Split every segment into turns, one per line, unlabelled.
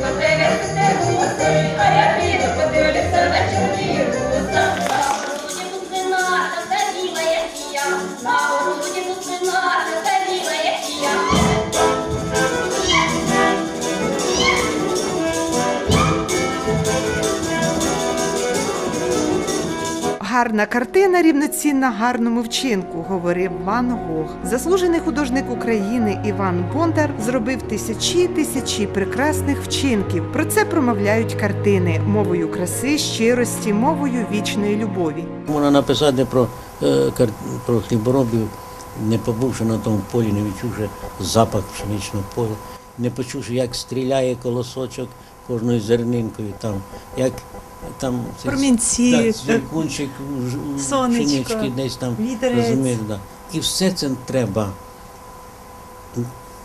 Amen.
Гарна картина рівноцінна гарному вчинку, говорив Ван Гог. Заслужений художник України Іван Бондар зробив тисячі тисячі прекрасних вчинків. Про це промовляють картини мовою краси, щирості, мовою вічної любові.
Можна написати про, е, про хліборобів, не побувши на тому полі, не відчувши запах пшеничного поля, не почувши, як стріляє колосочок кожною зернинкою, там, як там
Промінці, Сонечко,
пшенички десь там розумієте, да. І все це треба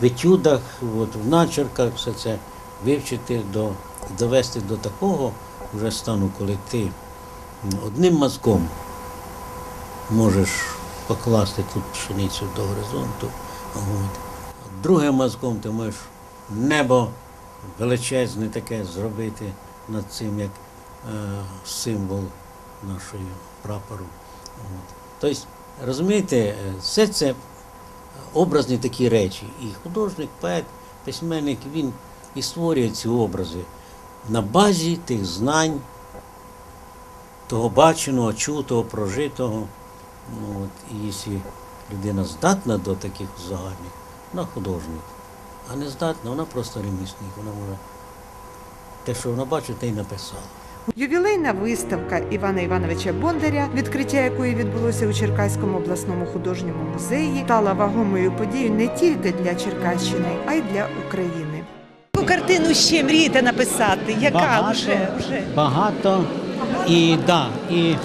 в етюдах, от, в начерках, все це вивчити, до, довести до такого вже стану, коли ти одним мазком можеш покласти тут пшеницю до горизонту, от. другим мазком ти можеш небо величезне таке зробити над цим, як е, символ нашої прапору. От. Тобто, розумієте, е, все це образні такі речі. І художник, поет, письменник, він і створює ці образи на базі тих знань, того баченого, чутого, прожитого. От, і якщо людина здатна до таких загальних, вона художник. А не здатна, вона просто ремісник. Вона може те, що вона бачить, те й написала.
Ювілейна виставка Івана Івановича Бондаря, відкриття якої відбулося у Черкаському обласному художньому музеї, стала вагомою подією не тільки для Черкащини, а й для України. Яку картину ще мрієте написати? Яка
Багато.
вже вже?
Багато і да, і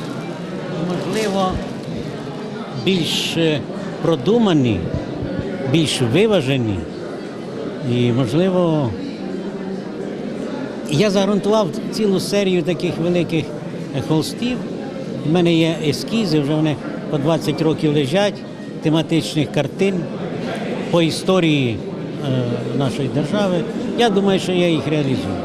можливо більш е, продумані, більш виважені. І можливо. Я загрунтував цілу серію таких великих холстів. У мене є ескізи, вже вони по 20 років лежать, тематичних картин по історії е, нашої держави. Я думаю, що я їх реалізую.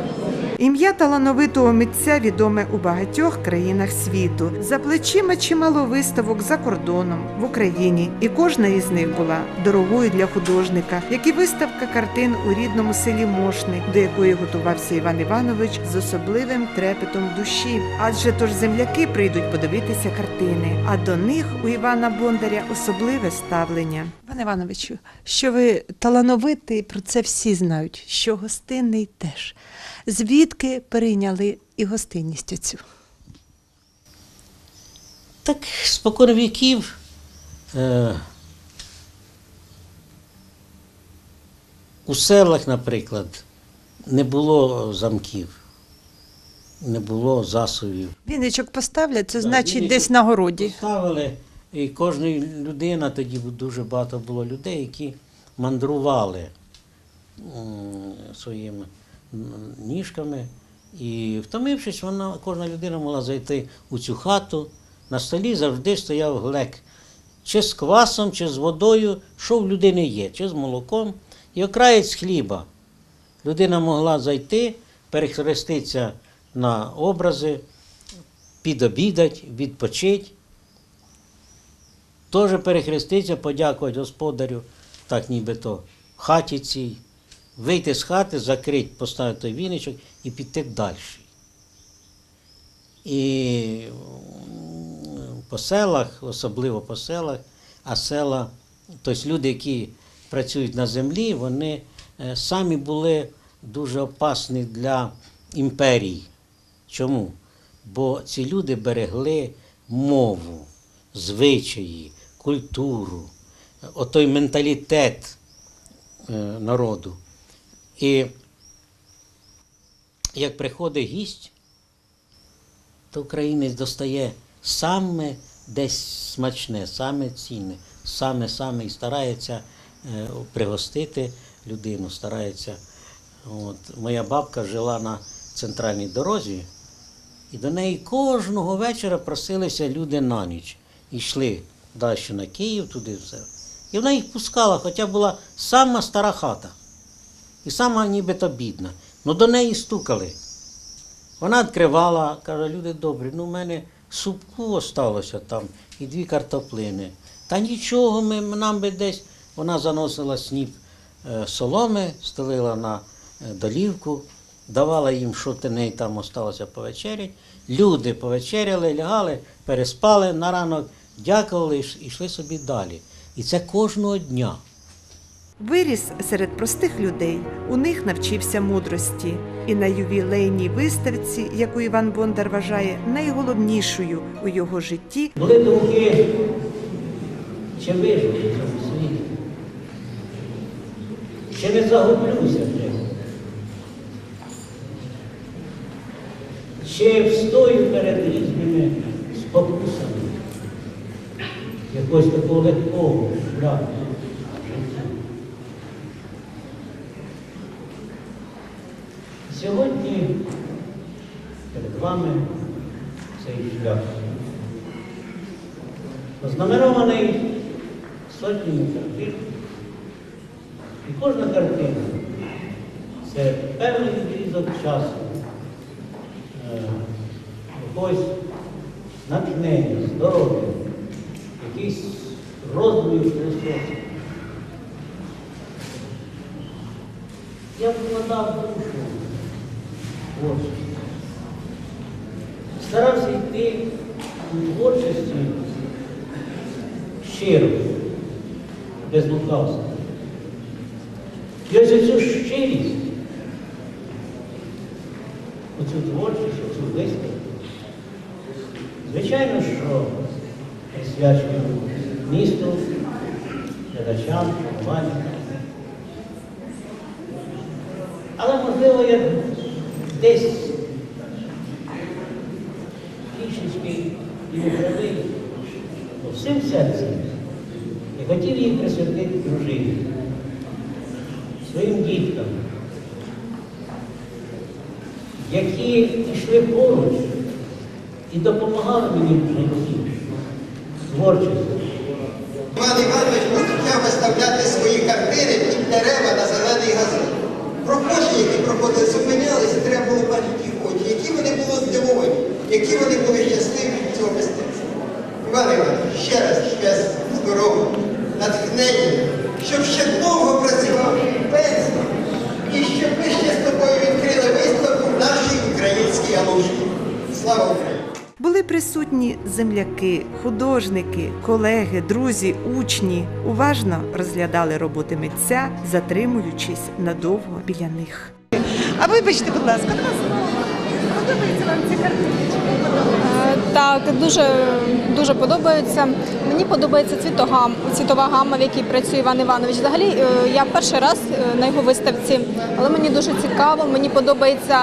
Ім'я талановитого митця відоме у багатьох країнах світу. За плечима чимало виставок за кордоном в Україні, і кожна із них була дорогою для художника, як і виставка картин у рідному селі Мошни, до якої готувався Іван Іванович з особливим трепетом душі. Адже тож земляки прийдуть подивитися картини, а до них у Івана Бондаря особливе ставлення. Іван Івановичу, що ви талановитий, про це всі знають, що гостинний теж. Звідки перейняли і гостинність оцю?
Так, спокон віків. Е, у селах, наприклад, не було замків, не було засувів.
Віничок поставлять, це значить десь на городі.
Ставили, і кожна людина, тоді дуже багато було людей, які мандрували своїми ніжками. І втомившись, вона, кожна людина могла зайти у цю хату. На столі завжди стояв глек. Чи з квасом, чи з водою, що в людини є, чи з молоком, і окраєць хліба. Людина могла зайти, перехреститися на образи, підобідать, відпочить, теж перехреститися, подякувати господарю, так нібито в хаті цій, вийти з хати, закрити, поставити той віничок і піти далі. І по селах, особливо по селах, а села, тобто люди, які працюють на землі, вони е, самі були дуже опасні для імперій. Чому? Бо ці люди берегли мову, звичаї, культуру, е, отой менталітет е, народу. І як приходить гість, то українець достає саме десь смачне, саме цінне, саме саме і старається е, пригостити людину, старається. От. Моя бабка жила на центральній дорозі, і до неї кожного вечора просилися люди на ніч. Йшли далі на Київ, туди все. І вона їх пускала, хоча була сама стара хата. І сама нібито бідна. Ну до неї стукали. Вона відкривала, каже, люди добрі, ну в мене супку осталося там і дві картоплини. Та нічого, ми, нам би десь. Вона заносила сніп е, соломи, стелила на е, долівку, давала їм, що в неї там осталося повечерять. Люди повечеряли, лягали, переспали на ранок, дякували і йшли собі далі. І це кожного дня.
Виріс серед простих людей, у них навчився мудрості. І на ювілейній виставці, яку Іван Бондар вважає найголовнішою у його житті,
Були думки, чи виживу в цьому чи не загублюся в ньому, чи встою перед різними спокусами? Якогось такого легкого шляху життя. Сьогодні вами цей шлях ознаменований сотнями картин. І кожна картина це певний відрізок часу, е, якогось натхнення, здоров'я, якийсь роздумів філософії. Я вкладав душу творчість. Старався йти у творчості щиро, без лукавства. І ось цю щирість, оцю творчість, оцю виставку, звичайно, що присвячую місту, глядачам, шанувальникам. Але, можливо, я десь трішечки і не правий, бо всім серцем я хотів їх присвятити дружині, своїм діткам, які йшли поруч і допомагали мені в житті, творчості.
Іван Іванович почав виставляти свої картини під дерева на зелений газон. Прохожі, які проходили, зупинялися, треба було бачити їх очі, які вони були здивовані, які вони були щасливі від цього мистецтва. Іван Іванович, ще раз щастя, здоров'я, натхнення, щоб ще довго працював пенсії, і щоб ми ще з тобою відкрили виставку в нашій українській Алуші. Слава Україні!
були присутні земляки, художники, колеги, друзі, учні. Уважно розглядали роботи митця, затримуючись надовго біля них. А вибачте, будь ласка, подобається вам ці картини?
Так, дуже, дуже подобається. Мені подобається цвітогам, цвітова гама, в якій працює Іван Іванович. Взагалі, е, я перший раз е, на його виставці, але мені дуже цікаво. Мені подобається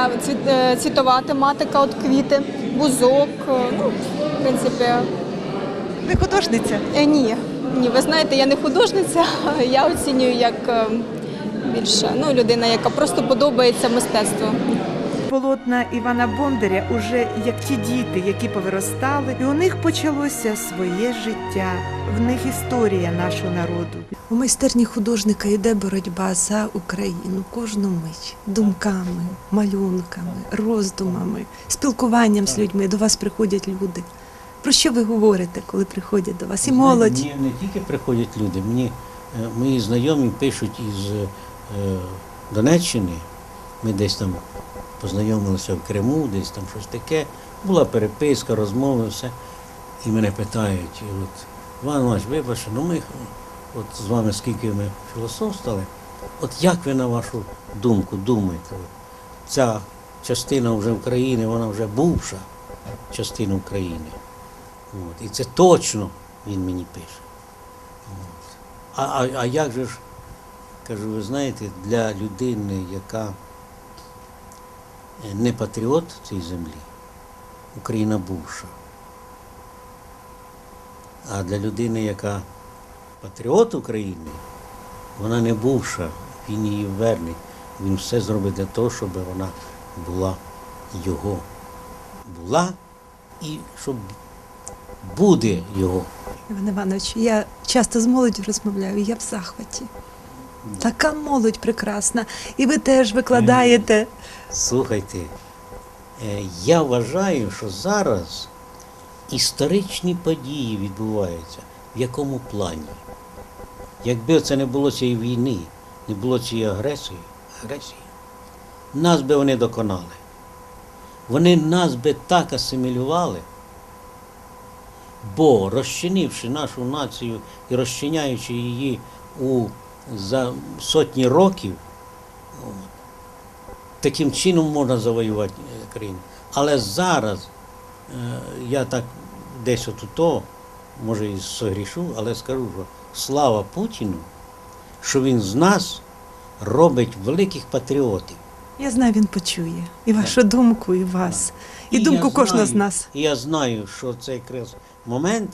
е, цвітова тематика, от квіти, бузок. Ну, в принципі,
Ви художниця?
е, ні. Ні, ви знаєте, я не художниця, я оцінюю як більше ну, людина, яка просто подобається мистецтво.
Полотна Івана Бондаря уже як ті діти, які повиростали, і у них почалося своє життя. В них історія нашого народу.
У майстерні художника йде боротьба за Україну кожну мить думками, малюнками, роздумами, спілкуванням з людьми. До вас приходять люди. Про що ви говорите, коли приходять до вас? І молодь.
Мені не тільки приходять люди, мені е, мої знайомі пишуть із е, Донеччини. Ми десь там познайомилися в Криму, десь там щось таке. Була переписка, розмови, все. І мене питають, от, Іван Іванович, вибачте, ну ми от з вами скільки ми філософствували, от як ви на вашу думку думаєте? Ця частина вже України, вона вже бувша частина України. От. І це точно він мені пише. От. А, а, а як же ж, кажу, ви знаєте, для людини, яка не патріот цієї землі, Україна бувша. А для людини, яка патріот України, вона не бувша, він її верне. Він все зробить для того, щоб вона була його. Була і щоб буде його.
Іван Іванович, я часто з молоддю розмовляю, я в захваті. Така молодь прекрасна. І ви теж викладаєте.
Слухайте, е, я вважаю, що зараз історичні події відбуваються. В якому плані? Якби це не було цієї війни, не було цієї агресії, агресії, нас би вони доконали. Вони нас би так асимілювали, бо розчинивши нашу націю і розчиняючи її у, за сотні років, таким чином можна завоювати е, країну. Але зараз е, я так десь отуто, може і согрішу, але скажу, що слава Путіну, що він з нас робить великих патріотів.
Я знаю, він почує і вашу думку, і вас, і, думку кожного з нас.
І я знаю, що це якраз момент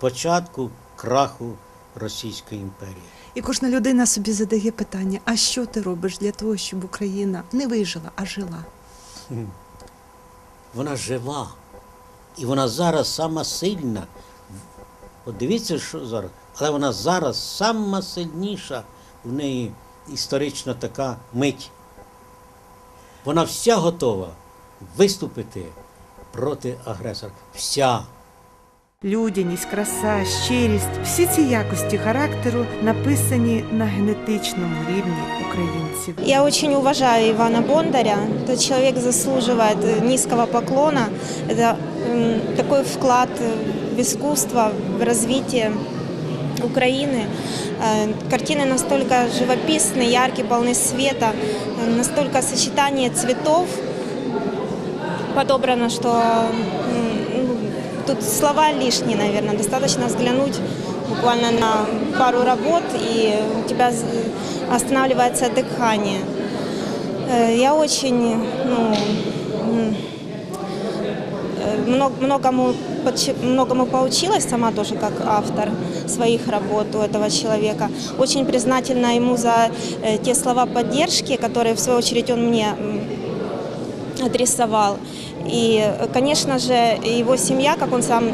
початку краху Російської імперії.
І кожна людина собі задає питання: а що ти робиш для того, щоб Україна не вижила, а жила?
Вона жива. І вона зараз сама сильна. От дивіться, що зараз. Але вона зараз сама сильніша в неї історична така мить. Вона вся готова виступити проти агресора. Вся.
Людяність, краса, щирість всі ці якості характеру написані на генетичному рівні українців.
Я очень уважаю Ивана Бондаря. Этот человек заслуживает э, низкого поклона. Это м, такой вклад э, в искусство, в развитие Украины. Э, Картины настолько живописные, яркие, полны света, э, настолько сочетание цветов подобрано, что м, ну, тут слова лишние, наверное. Достаточно взглянуть буквально на пару работ, и у тебя останавливается дыхание. Э, Я очень, ну, э, много, многому, многому поучилась сама тоже как автор своих работ у этого человека. Очень признательна ему за э, те слова поддержки, которые в свою очередь он мне м, адресовал. И, э, конечно же, его семья, как он сам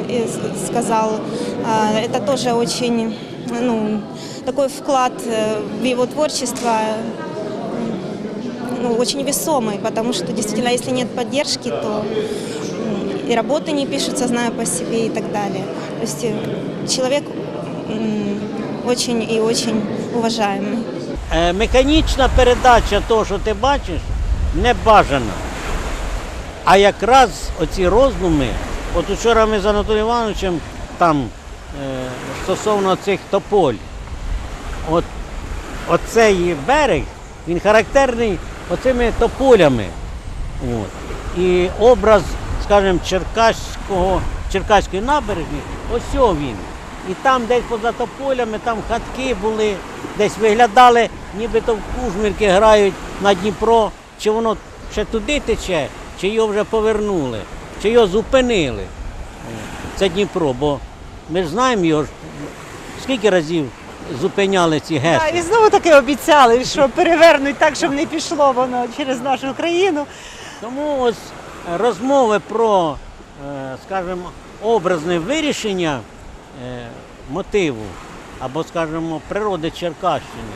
сказал, а, это тоже очень ну, такой вклад э, в его творчество ну, очень весомый, потому что действительно, если нет поддержки, то и работы не пишутся, знаю по себе и так далее. То есть э, человек очень и очень уважаемый.
Е, Механічна передача того, що ти бачиш, не бажана. А якраз оці роздуми, от учора ми з Анатолієм Івановичем там е, стосовно цих тополь, от оцей берег, він характерний оцими тополями. От. І образ, скажімо, Черкаського, Черкаської набережні, ось він. І там десь поза тополями, там хатки були, десь виглядали, нібито в кужмірки грають на Дніпро. Чи воно ще туди тече, чи його вже повернули, чи його зупинили. Це Дніпро, бо ми ж знаємо його, скільки разів зупиняли ці
А, і знову таки обіцяли, що перевернуть так, щоб не пішло воно через нашу країну.
Тому ось розмови про, е, скажімо, образне вирішення е, мотиву або, скажімо, природи Черкащини.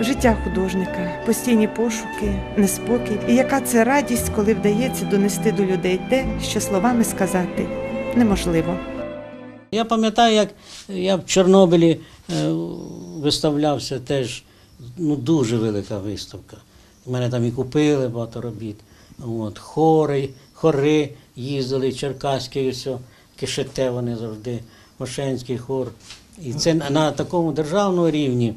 Життя художника, постійні пошуки, неспокій. І яка це радість, коли вдається донести до людей те, що словами сказати неможливо.
Я пам'ятаю, як я в Чорнобилі е, виставлявся теж ну, дуже велика виставка. Мене там і купили багато робіт. От, хори, хори їздили, Черкаський, ось, Кишете вони завжди, Мошенський хор. І це на такому державному рівні.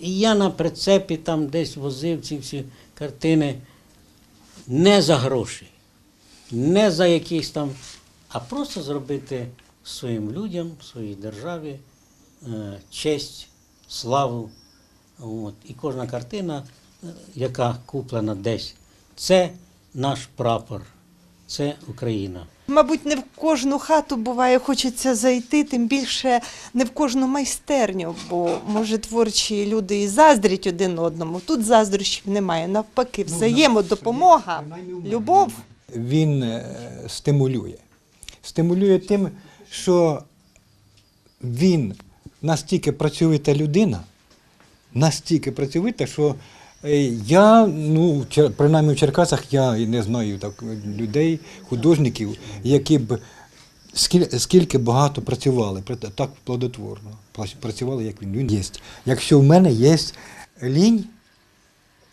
І я на прицепі там десь возив ці всі картини не за гроші, не за якісь там, а просто зробити своїм людям, своїй державі е, честь, славу. От. І кожна картина, е, яка куплена десь, це наш прапор, це Україна.
Мабуть, не в кожну хату буває, хочеться зайти, тим більше не в кожну майстерню, бо може творчі люди і заздрять один одному. Тут заздрощів немає. Навпаки, взаємодопомога, любов.
він е, стимулює. Стимулює тим, що він настільки працьовита людина, настільки працьовита, що я, ну, принаймні в Черкасах, я не знаю так, людей, художників, які б скільки, багато працювали, так плодотворно працювали, як він. Він є. Якщо в мене є лінь,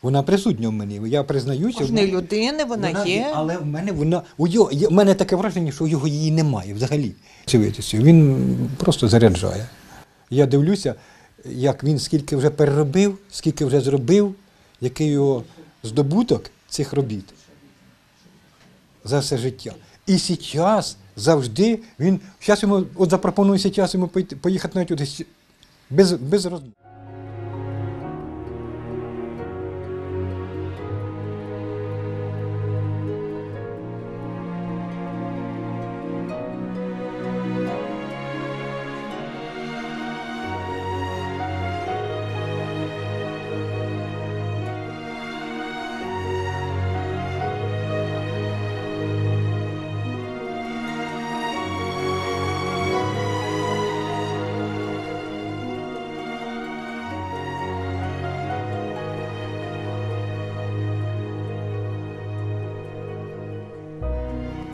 вона присутня в мені. Я признаюся.
Кожної людини вона, є.
Але в мене вона у його в мене таке враження, що у його її немає взагалі. Він просто заряджає. Я дивлюся, як він скільки вже переробив, скільки вже зробив, який його здобуток цих робіт за все життя. І зараз завжди він. Зараз йому от запропонує час йому поїхати навіть без, без розмов.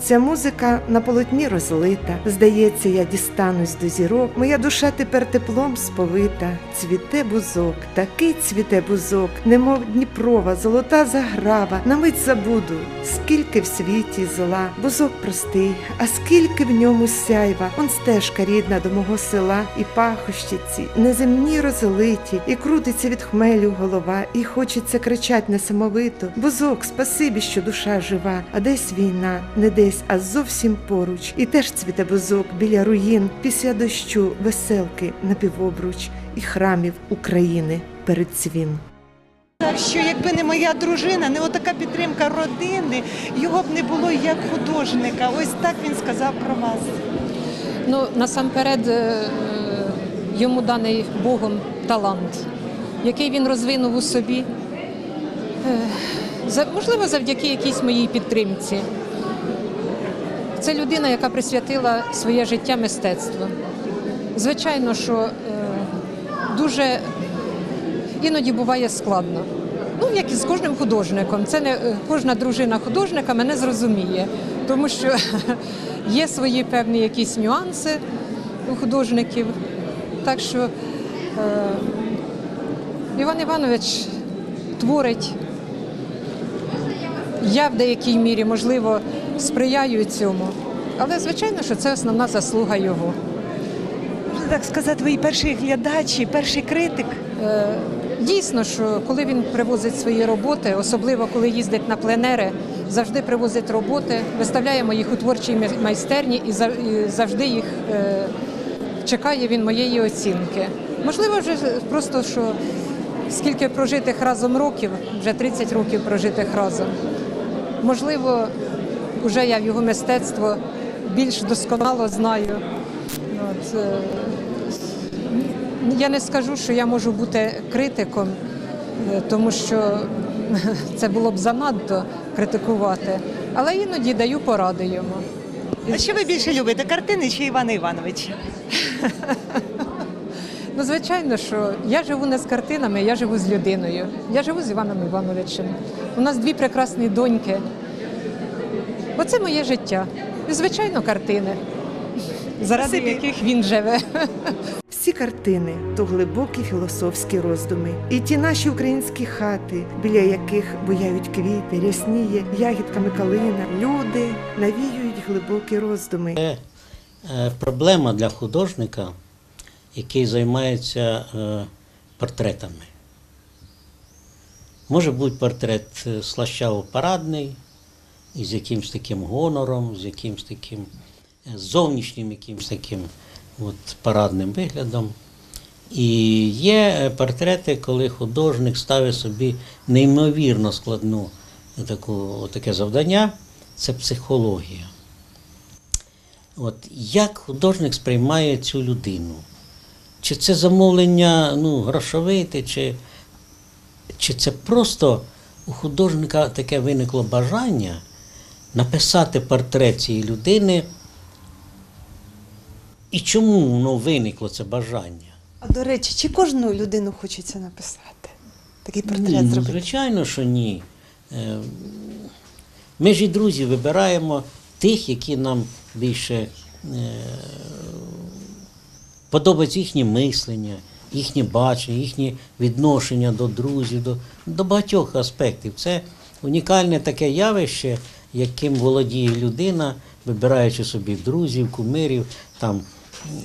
Ця музика на полотні розлита. Здається, я дістанусь до зірок. Моя душа тепер теплом сповита. Цвіте бузок, такий цвіте бузок, немов Дніпрова, золота заграва. На мить забуду, скільки в світі зла. Бузок простий, а скільки в ньому сяйва. Он стежка рідна до мого села, і пахощиці, неземні розлиті, і крутиться від хмелю голова, і хочеться кричать несамовито. Бузок, спасибі, що душа жива, а десь війна, не десь, а зовсім поруч. І теж цвіте бузок біля руїн, після дощу, веселки напівобруч і храмів України перед цвін.
Так що якби не моя дружина, не отака підтримка родини, його б не було як художника. Ось так він сказав про вас.
Ну, насамперед, е, йому даний Богом талант, який він розвинув у собі. Е, Можливо, завдяки якійсь моїй підтримці. Це людина, яка присвятила своє життя мистецтву. Звичайно, що е, дуже іноді буває складно. Ну, як і з кожним художником. Це не е, кожна дружина художника мене зрозуміє, тому що є свої певні якісь нюанси у художників. Так що е, Іван Іванович творить. Я в деякій мірі, можливо, сприяю цьому. Але звичайно, що це основна заслуга його.
Можна так сказати, ви і перший глядач, і перший критик.
Е, Дійсно, що коли він привозить свої роботи, особливо коли їздить на пленери, завжди привозить роботи, виставляємо їх у творчій майстерні і і завжди їх е, чекає він моєї оцінки. Можливо, вже просто що скільки прожитих разом років, вже 30 років прожитих разом. Можливо, вже я його мистецтво більш досконало знаю. От, е, я не скажу, що я можу бути критиком, е, тому що це було б занадто критикувати, але іноді даю поради йому.
А що ви більше любите, картини чи Івана Івановича?
Ну, звичайно, що я живу не з картинами, я живу з людиною. Я живу з Іваном Івановичем. У нас дві прекрасні доньки. Оце моє життя. І, звичайно, картини, заради
Спасибі.
яких він живе.
Всі картини то глибокі філософські роздуми, і ті наші українські хати, біля яких буяють квіти, рясніє ягідками калина. Люди навіюють глибокі роздуми.
Це е, проблема для художника, який займається е, портретами. Може бути портрет е, слащаво-парадний, із якимсь таким гонором, з якимсь таким е, зовнішнім якимсь таким от, парадним виглядом. І є е, портрети, коли художник ставить собі неймовірно складну таку, таке завдання це психологія. От як художник сприймає цю людину? Чи це замовлення ну, грошовите, чи, чи це просто у художника таке виникло бажання написати портрет цієї людини? І чому воно виникло це бажання?
А до речі, чи кожну людину хочеться написати? Такий портрет
Ні, ну,
зробити?
звичайно, що ні. Е, Ми ж і друзі вибираємо тих, які нам більше е, подобається їхнє мислення, їхнє бачення, їхнє відношення до друзів, до, до багатьох аспектів. Це унікальне таке явище, яким володіє людина, вибираючи собі друзів, кумирів. Там,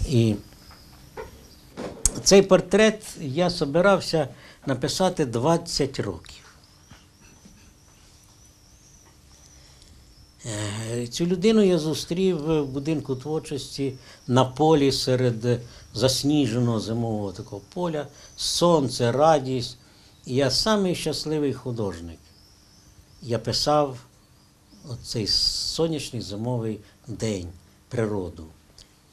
і цей портрет я собирався написати 20 років. Е, Цю людину я зустрів в будинку творчості на полі серед засніженого зимового такого поля, сонце, радість. І я самий щасливий художник. Я писав оцей сонячний зимовий день, природу.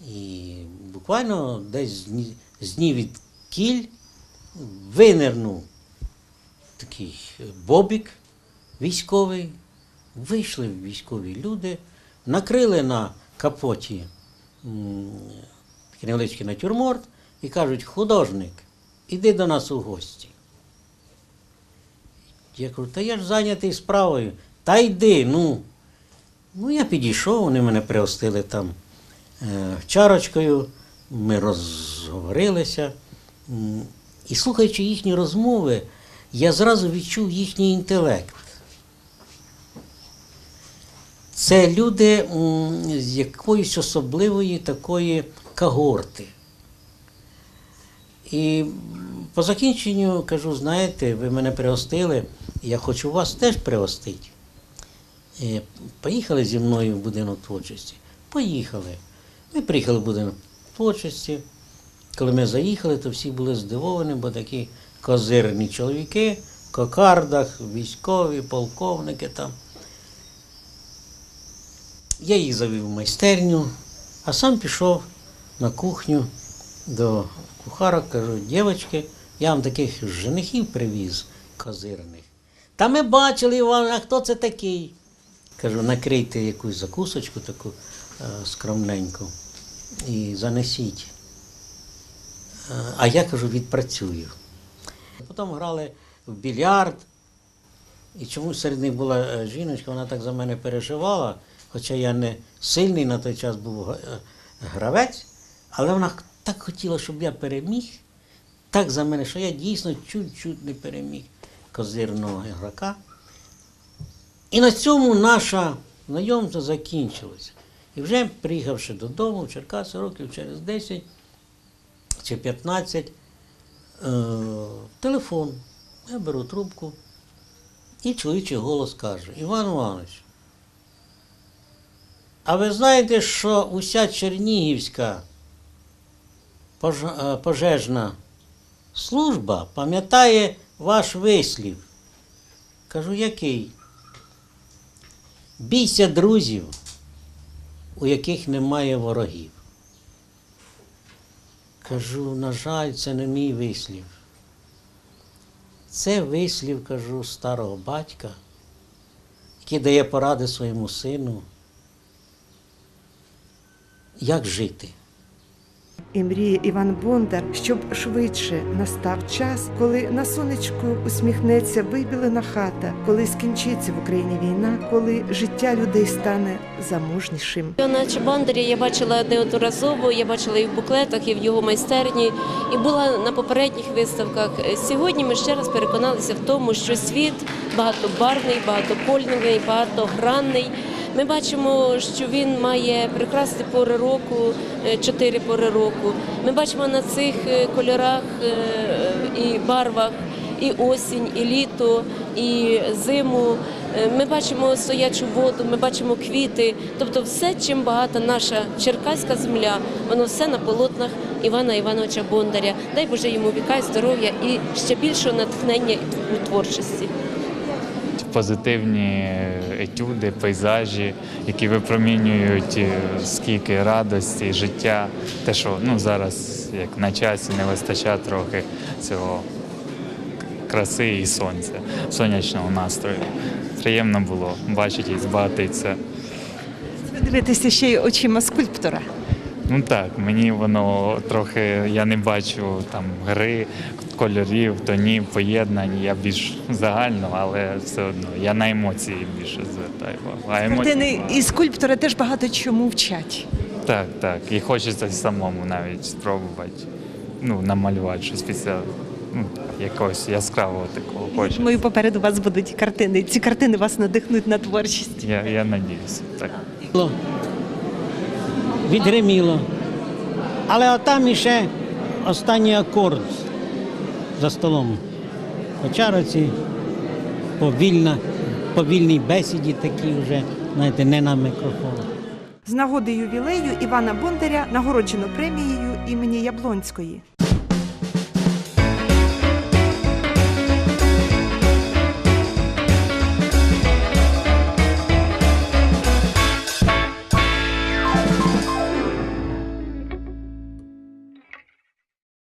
І буквально десь з дні- днів від кіль винирнув такий бобік військовий. Вийшли військові люди, накрили на капоті невеличкий натюрморт і кажуть, художник, іди до нас у гості. Я кажу, та я ж зайнятий справою. Та йди, ну. Ну, я підійшов, вони мене пригостили там е, чарочкою, ми розговорилися. І слухаючи їхні розмови, я зразу відчув їхній інтелект. Це люди з якоїсь особливої такої когорти. І по закінченню кажу, знаєте, ви мене пригостили, я хочу вас теж пригостити. Е, Поїхали зі мною в будинок творчості. Поїхали. Ми приїхали в будинок творчості. Коли ми заїхали, то всі були здивовані, бо такі козирні чоловіки в кокардах, військові, полковники там. Я їх завів в майстерню, а сам пішов на кухню до кухарок, кажу, дівчатки, я вам таких женихів привіз козирних. Та ми бачили, а хто це такий? Кажу, накрийте якусь закусочку таку е, скромненьку і занесіть. Е, А я кажу, відпрацюю. Потім грали в більярд, і чомусь серед них була е, жіночка, вона так за мене переживала, хоча я не сильний на той час був гравець, але вона так хотіла, щоб я переміг, так за мене, що я дійсно чуть-чуть не переміг козирного грака. І на цьому наша знайомство закінчилося. І вже приїхавши додому в Черкаси років через 10 чи 15, е, телефон. Я беру трубку, і чоловічий голос каже: Іван Іванович, а ви знаєте, що уся Чернігівська е, пожежна служба пам'ятає ваш вислів? Кажу, який? Бійся друзів, у яких немає ворогів. Кажу, на жаль, це не мій вислів. Це вислів, кажу, старого батька, який дає поради своєму сину, як жити.
І мріє Іван Бондар, щоб швидше настав час, коли на сонечку усміхнеться вибілена хата, коли скінчиться в Україні війна, коли життя людей стане заможнішим.
Наче Бондаря я бачила неодноразово, я бачила і в буклетах, і в його майстерні, і була на попередніх виставках. Сьогодні ми ще раз переконалися в тому, що світ багатобарвний, багатопольний, багатогранний. Ми бачимо, що він має прекрасні пори року, е, чотири пори року. Ми бачимо на цих е, кольорах е, і барвах і осінь, і літо, і зиму. Ми бачимо стоячу воду, ми бачимо квіти. Тобто, все, чим багата наша черкаська земля, воно все на полотнах Івана Івановича Бондаря. Дай Боже йому віка і здоров'я і ще більшого натхнення у творчості.
Позитивні етюди, пейзажі, які випромінюють е, скільки радості, життя. Те, що ну, зараз як на часі не вистачає трохи цього краси і сонця, сонячного настрою. Приємно було бачити і збагатитися.
Ви дивитеся ще й очима скульптора.
Ну так, мені воно трохи, я не бачу там гри, кольорів, тонів, поєднань. Я більш загально, але все одно я на емоції більше звертаю увагу. А емоції
Картини і скульптори теж багато чому вчать.
Так, так. І хочеться самому навіть спробувати ну, намалювати щось після ну, якогось яскравого такого хочеться.
Думаю, попереду вас будуть картини. Ці картини вас надихнуть на творчість.
Я, я надіюся, так.
Відгриміло. Але отам іще останній акорд за столом. По чароці, повільна, повільній бесіді такі вже, знаєте, не на мікрофон.
З нагоди ювілею Івана Бондаря нагороджено премією імені Яблонської.